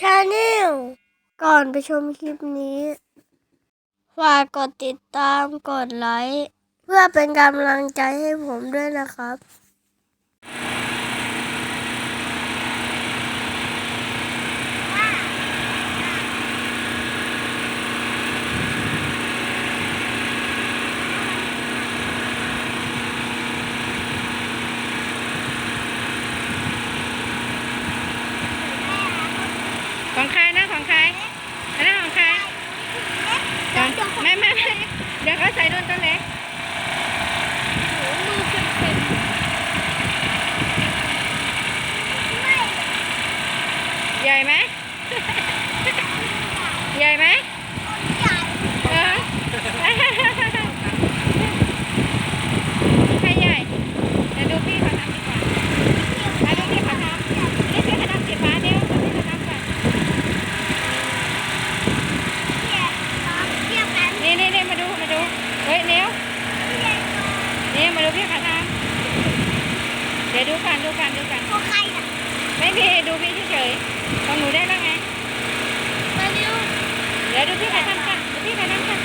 ชาแนลก่อนไปชมคลิปนี้ฝากกดติดตามกดไลค์ เพื่อเป็นกำลังใจให้ผมด้วยนะครับ ของใครนะของใครอันนั้นของใคร ของแม่แม่แม่เดี๋ยวเขาใส่โดนตัวเล็กใหญ่ไหมใหญ่ไหมเออใครใหญ่เดี๋ยวดูพี่เขาทำดีกว่ามาดูพี่เขาทำนี่พี่เขาทำสีฟ้าเดี๋ยวดูพี่เขาทำก่อน นี่นี่นี่มาดูมาดูเฮ้ยเนี้ยวนี่มา ดูพี่ขาทำเดี๋ยวดูกันดูกันดูกันไม่มีดูพี่เฉยๆของหนูได้แล้วไงเดี๋ยวดูพี่ขาทำกันดูพี่ขาทำกัน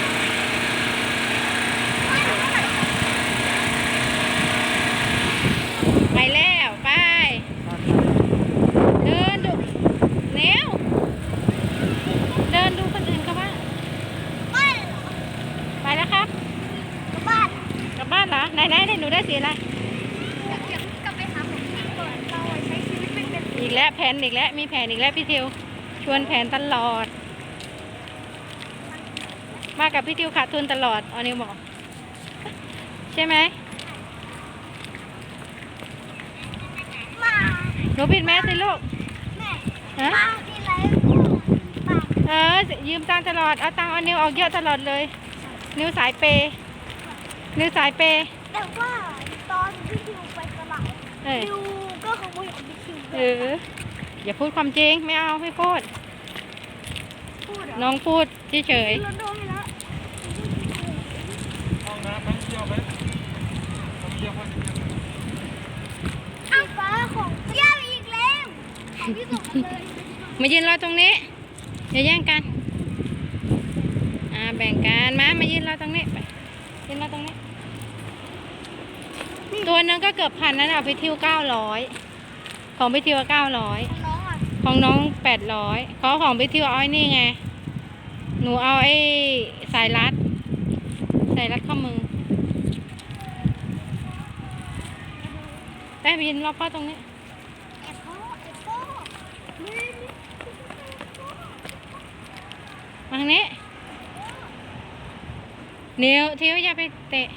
ไปแล้วไปเดินดูเนี้ยวเดินดูคนอื่นเขาบ้างไปแล้วครับกลับบ้านเหรอไห นไหนไหนหนูได้สีอะไรอีกแล้วแผนอีกแล้วมีแผนอีกแล้วพี่ทิวชวนแผนตลอด มากับพี่ทิวขาดทุนตลอดออนิวบอกใช่ไหมหนูปิดแมสสิลูกฮะเออยืมตังค์ตลอดเอาตังค์ออนิวออกเยอะตลอดเลย นิวสายเปย์นิวสายเปย์ แต่ว่าตอนที่ดิวไปตลาดเออดิวก็ขโมยของพี่คิวเอออย่าพูดความจริงไม่เอาไม่พูด พูดเหรอน้องพูดเฉยเราโดนไปแล้วห้องน้ำน้ำเที่ยวไหมน้ำเที่ยวเขาจะเที่ยวไหมอ้าวฟ้าของเที่ยวอีกแล้วของพี่ส่งมาเลยๆมายืนรอตรงนี้อย่าแย่งกันอ่าแบ่งกันมามายืนรอตรงนี้ไปยืนรอตรงนี้ ตัวหนึงก็เกือบพันนั่นเอาไปทิวเก้าร้อยของไปทิวเก้าร้อยน้องอะของน้องแปดร้อยเขาของไปทิวเอาไอ้นี่ไง หนูเอาไอ้สายรัดสายรัดข้อมือได้ไปยืนรอพ่อตรงนี้แอบพ่อแอบพ่อนี่นี่มาทางนี้นิ้วทิวอย่าไปเตะ